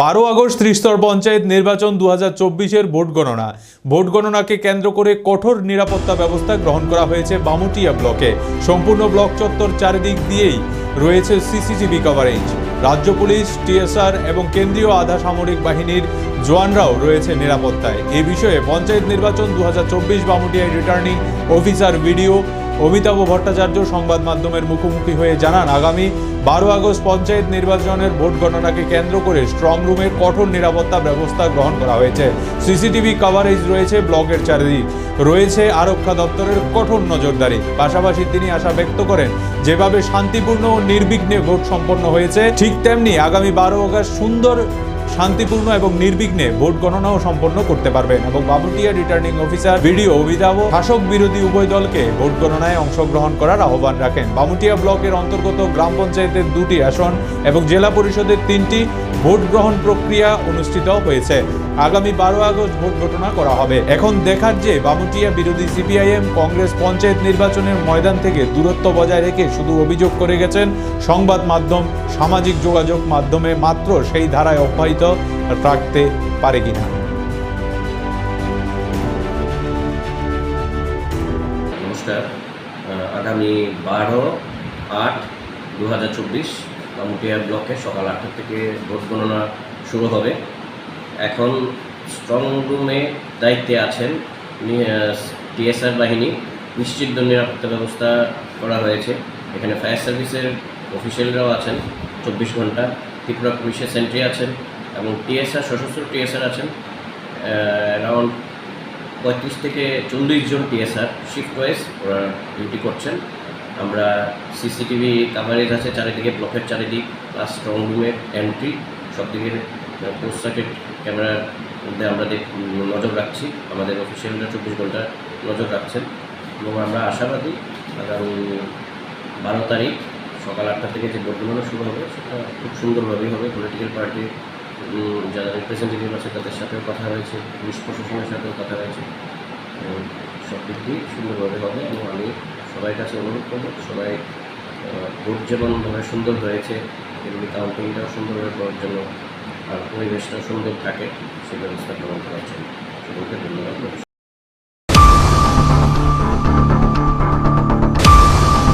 বারো আগস্ট ত্রিস্তর পঞ্চায়েত নির্বাচন দু হাজার ভোট গণনা। ভোট গণনাকে কেন্দ্র করে কঠোর নিরাপত্তা ব্যবস্থা গ্রহণ করা হয়েছে বামুটিয়া ব্লকে। সম্পূর্ণ ব্লক চত্বর চারিদিক দিয়েই রয়েছে সিসিটিভি কভারেজ রাজ্য পুলিশ, টিএসআর এবং কেন্দ্রীয় আধা সামরিক বাহিনীর জওয়ানরাও রয়েছে নিরাপত্তায়। এ বিষয়ে পঞ্চায়েত নির্বাচন দু হাজার চব্বিশ বামুটিয়ায় returning officer BDO Amitabh Bhattacharya সংবাদ মাধ্যমের মুখোমুখি হয়ে জানান, আগামী বারো আগস্ট পঞ্চায়েত নির্বাচনের ভোট গণনাকে কেন্দ্র করে স্ট্রং রুমের কঠোর নিরাপত্তা ব্যবস্থা গ্রহণ করা হয়েছে। সিসিটিভি কভারেজ রয়েছে ব্লকের চারিদিক। রয়েছে আরক্ষা দপ্তরের কঠোর নজরদারি। পাশাপাশি তিনি আশা ব্যক্ত করেন, যেভাবে শান্তিপূর্ণ ও নির্বিঘ্নে ভোট সম্পন্ন হয়েছে, ঠিক তেমনি আগামী বারো আগস্ট সুন্দর শান্তিপূর্ণ এবং নির্বিঘ্নে ভোট গণনাও সম্পন্ন করতে পারবেন এবং বাবুটিয়া রিটার্নিং অফিসার ভিডিও অভিধাব শাসক বিরোধী উভয় দলকে ভোট গণনায় অংশগ্রহণ করার আহ্বান রাখেন। বামুটিয়া ব্লকের অন্তর্গত গ্রাম পঞ্চায়েতের দুটি আসন এবং জেলা পরিষদের তিনটি ভোট গ্রহণ প্রক্রিয়া অনুষ্ঠিত হয়েছে। আগামী বারো আগস্ট ভোট ঘোষণা করা হবে। এখন দেখার যে বামুটিয়া বিরোধী সিপিআইএম কংগ্রেস পঞ্চায়েত নির্বাচনের ময়দান থেকে দূরত্ব বজায় রেখে শুধু অভিযোগ করে গেছেন সংবাদ মাধ্যম, সামাজিক যোগাযোগ মাধ্যমে মাত্র সেই ধারায় অব্যাহত রাখতে পারে কিনা। আগামী বারো আট দু হাজার চব্বিশ ব্লকে সকাল আটটা থেকে ভোট গণনা শুরু হবে। এখন স্ট্রং রুমে দায়িত্বে আছেন টিএসআর বাহিনী। নিশ্চিত নিরাপত্তা ব্যবস্থা করা হয়েছে। এখানে ফায়ার সার্ভিসের অফিসিয়ালরাও আছেন, চব্বিশ ঘণ্টা। ত্রিপুরা পুলিশের সেন্ট্রি আছেন এবং টিএসআর সশস্ত্র টিএসআর আছেন। অ্যারাউন্ড পঁয়ত্রিশ থেকে চল্লিশ জন টিএসআর শিফট ওয়াইজ ওরা ডিউটি করছেন। আমরা সিসিটিভি কাভারেজ আছে চারিদিকে ব্লকের চারিদিক প্লাস রুমের এন্ট্রি সব দিকে পোস্ট সার্কিট ক্যামেরার মধ্যে আমরা নজর রাখছি। আমাদের অফিসিয়ালরা চব্বিশ ঘণ্টা নজর রাখছেন। এবং আমরা আশাবাদী আগামী বারো তারিখ সকাল আটটা থেকে যে ভোট শুরু হবে সেটা খুব সুন্দরভাবেই হবে। পলিটিক্যাল পার্টির উম, যারা রিপ্রেজেন্টেটিভ আছে তাদের সাথেও কথা হয়েছে পুলিশ প্রশাসনের সাথেও কথা হয়েছে। সব দিক দিয়ে সুন্দরভাবে হবে এবং আমি সবাই কাছে অনুরোধ করব সবাই ভোট যেমনভাবে সুন্দর হয়েছে তেমনি কাউন্টিংটাও সুন্দরভাবে করার জন্য পরিবেশটা সুন্দর থাকে সেই ব্যবস্থা গ্রহণ করার জন্য। সকলকে ধন্যবাদ।